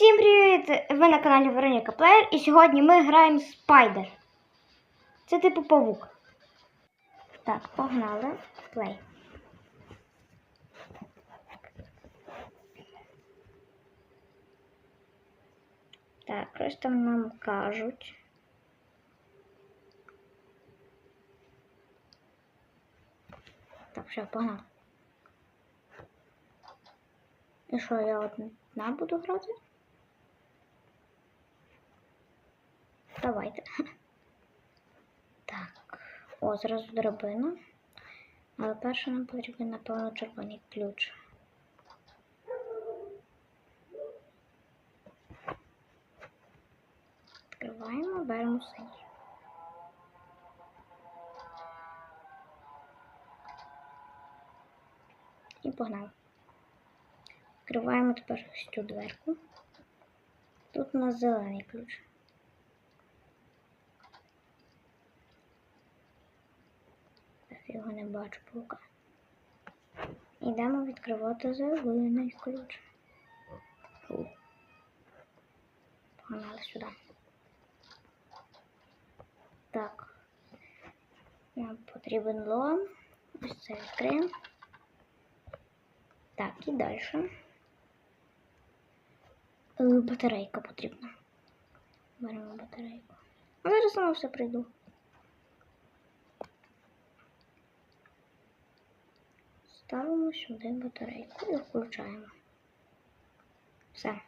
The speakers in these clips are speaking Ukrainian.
Усім привіт! Ви на каналі Вероніка Плеєр і сьогодні ми граємо Спайдер. Це типу павук. Так, погнали. Плей. Так, щось там нам кажуть. Так, все, погнали. І що, я одна буду грати? Давайте. Так, о, зразу драбина. Але перше нам потрібен, напевно, червоний ключ. Відкриваємо, беремо синій. І погнали. Відкриваємо тепер ось цю дверку. Тут у нас зелений ключ. Так, я його не бачу поки. Йдемо відкривати зелений ключ. Погнали сюди. Так. Нам потрібен лом. Ось це відкриємо. Так, і далі. Е, Батарейка потрібна. Беремо батарейку. А зараз сама все прийду. Ставимо сюди батарейку і включаємо. Все.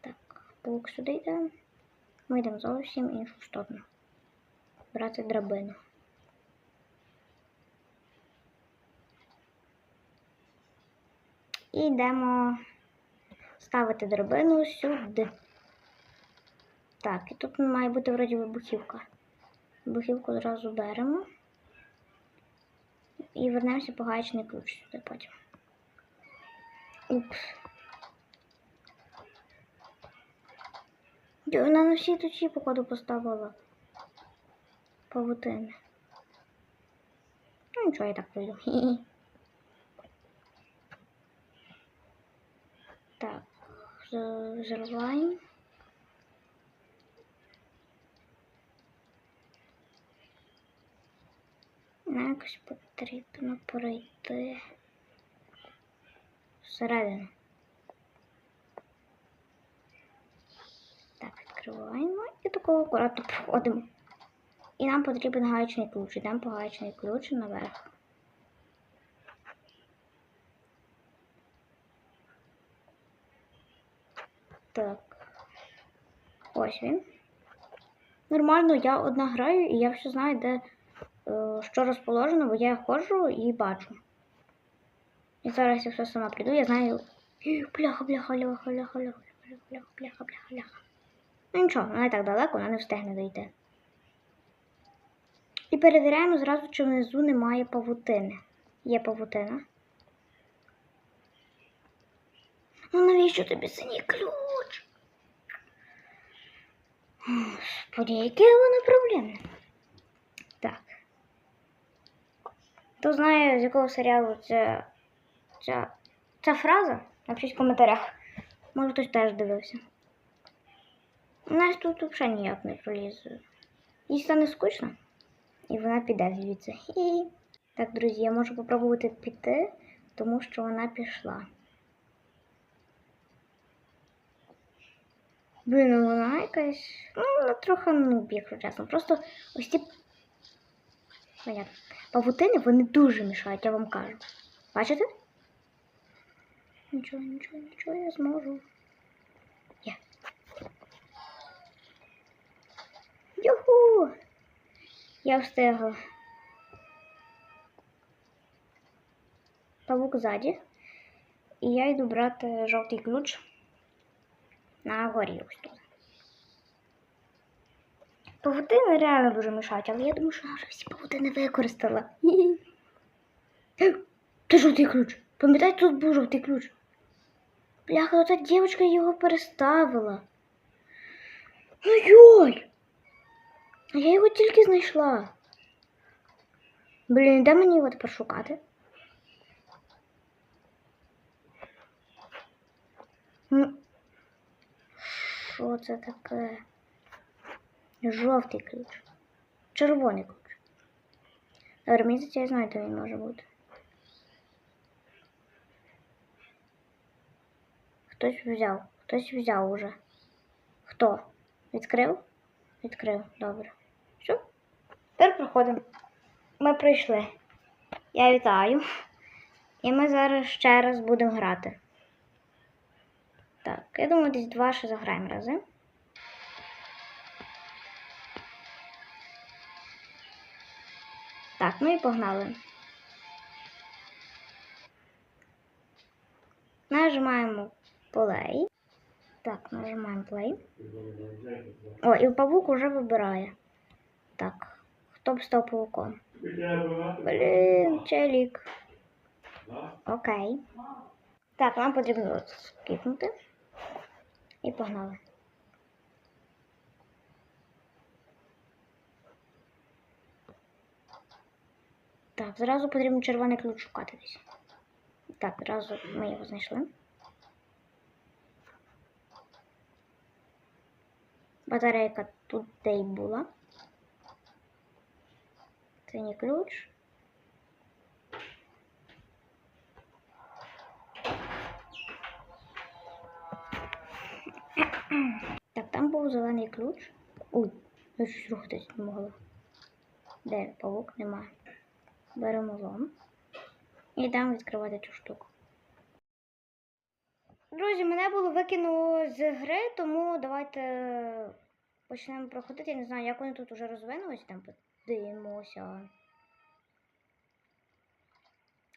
Так, паук сюди йде. Ми йдемо зовсім іншу сторону. Брати драбину. І йдемо ставити драбину сюди. Так, і тут має бути вроді вибухівка. Вибухівку одразу беремо. І вернемося по гаечний ключ сюди потім. Упс. Вона на всі точі, походу, поставила павутини. Ну нічого, я так пройду. Так, взриваємо. Якось потрібно пройти всередину. Так, відкриваємо і такого акуратно проходимо. І нам потрібен гаечний ключ. Йдемо по гаечний ключ наверх. Так. Ось він. Нормально, я одна граю і я все знаю, де що розположено, бо я ходжу і бачу. І зараз я все сама прийду, я знаю. Бляха, бляха, бляха, бляха, бляха, бляха, бляха, бляха, бляха. Ну нічого, вона так далеко, вона не встигне дойти. І перевіряємо зразу, чи внизу немає павутини. Є павутина. Ну навіщо тобі синій ключ? Господи, яке воно проблемне. Так. Хто знає, з якого серіалу ця, ця, ця фраза? Напишіть в коментарях. Може хтось теж дивився. У нас тут взагалі ніяк не пролізе. Їй стане скучно, і вона піде звідси. Хі. Так, друзі, я можу попробувати піти, тому що вона пішла. Блін, ну вона якась. Ну, вона трохи нуб, якщо чесно. Просто ось ці. Понятно. Павутини вони дуже мішають, я вам кажу. Бачите? Нічого, нічого, нічого, я зможу. Є. Юху! Я встигла. Павук ззаді. І я йду брати жовтий ключ на горі ось тут. Павутини реально дуже мішають, але я думаю, що вона вже всі павутини використала. Це жовтий ключ. Пам'ятаєте, тут був жовтий ключ. Бляха, ота дівчинка його переставила. Йой! А я його тільки знайшла. Блін, де мені його тепер шукати? Що це таке? Жовтий ключ. Червоний ключ. Добре, мені здається, я знаю, де він може бути. Хтось взяв. Хтось взяв уже. Хто? Відкрив? Відкрив, добре. Все. Тепер проходимо. Ми пройшли. Я вітаю. І ми зараз ще раз будемо грати. Так, я думаю, десь два ще заграємо рази. Так, ну і погнали. Нажимаємо play. Так, нажимаємо play. О, і павук уже вибирає. Так, хто б став павуком? Блін, челік. Окей. Так, нам потрібно скіпнути. І погнали. Так, зразу потрібно червоний ключ шукати десь. Так, зразу ми його знайшли. Батарейка тут де й була. Синій ключ. Так, там був зелений ключ. Ой, я щось рухатись не могла. Де павук? Немає. Беремо лом. І йдемо відкривати цю штуку. Друзі, мене було викинуло з гри, тому давайте почнемо проходити. Я не знаю, як вони тут уже розвинулись, там подивимося.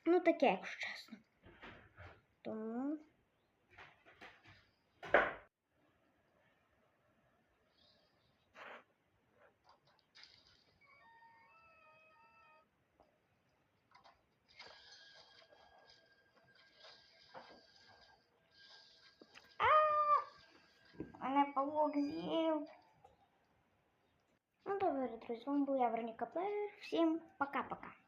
Ну, таке, якщо чесно. Тому. Мене павук з'їв. Ну добре, друзі, з вами був я, Вероніка Плеєр. Всім пока-пока.